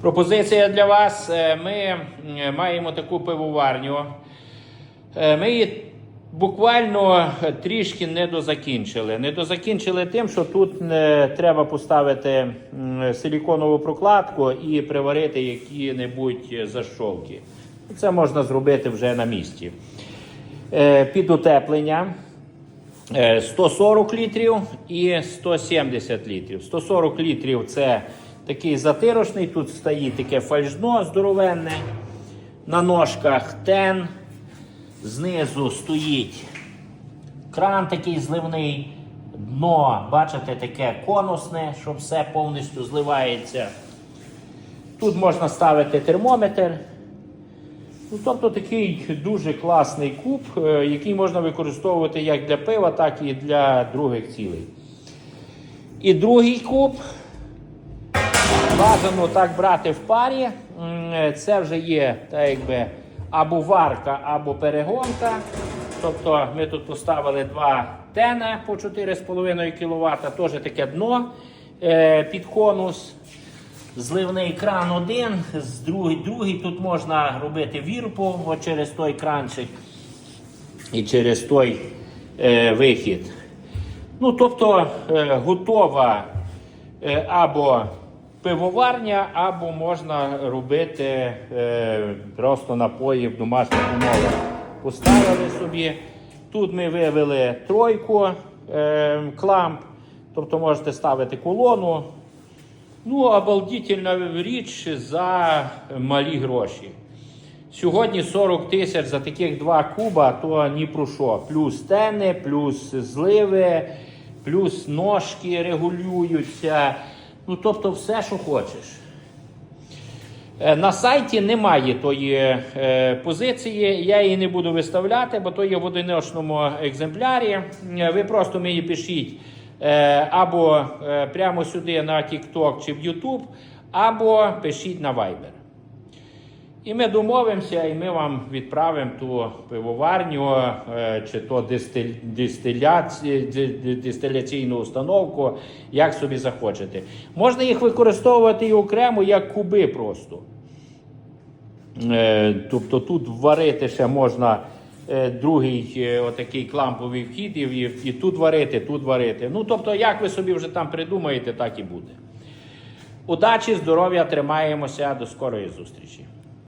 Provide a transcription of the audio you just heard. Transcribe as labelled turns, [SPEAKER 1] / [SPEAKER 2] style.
[SPEAKER 1] Пропозиція для вас. Е, Ми маємо таку пивоварню. Е, Ми її буквально трішки не дозакінчили. Не дозакінчили тим, що тут е, треба поставити силіконову прокладку і приварити які-небудь защолки. Це можна зробити вже на місці. Під утеплення. Е, 140 літрів і 170 літрів. 140 літрів це такий затирошний, тут стоїть таке фальшно здоровенне. На ножках тен. Знизу стоїть кран такий зливний. Дно, бачите, таке конусне, що все повністю зливається. Тут можна ставити термометр. Ну, тобто такий дуже класний куб, е, який можна використовувати як для пива, так і для других цілей. І другий куб бажано так брати в парі. Це вже є так якби, або варка, або перегонка. Тобто ми тут поставили два тена по 4,5 кВт, теж таке дно е, під конус. Зливний кран один, з другий, другий. Тут можна робити вірпу через той кранчик і через той е, вихід. Ну, тобто е, готова е, або пивоварня, або можна робити е, просто напої в домашніх умовах. Поставили собі. Тут ми вивели тройку е, кламп, тобто можете ставити колону. Ну, обалдітельна річ за малі гроші. Сьогодні 40 тисяч за таких два куба, то ні про що. Плюс тени, плюс зливи, плюс ножки регулюються. Ну, тобто, все, що хочеш. Е, На сайті немає тої е, позиції, я її не буду виставляти, бо то є в одиночному екземплярі. Е, Ви просто мені пишіть або прямо сюди на TikTok чи в YouTube, або пишіть на Viber. І ми домовимося, і ми вам відправимо ту пивоварню е, чи то дистиляці, ди- ди- дистиляційну установку, як собі захочете. Можна їх використовувати і окремо як куби просто. Е, Тобто тут варити ще можна е, другий отакий кламповий вхід, і тут варити, тут варити. Ну, тобто, як ви собі вже там придумаєте, так і буде. Удачі, здоров'я, тримаємося, до скорої зустрічі.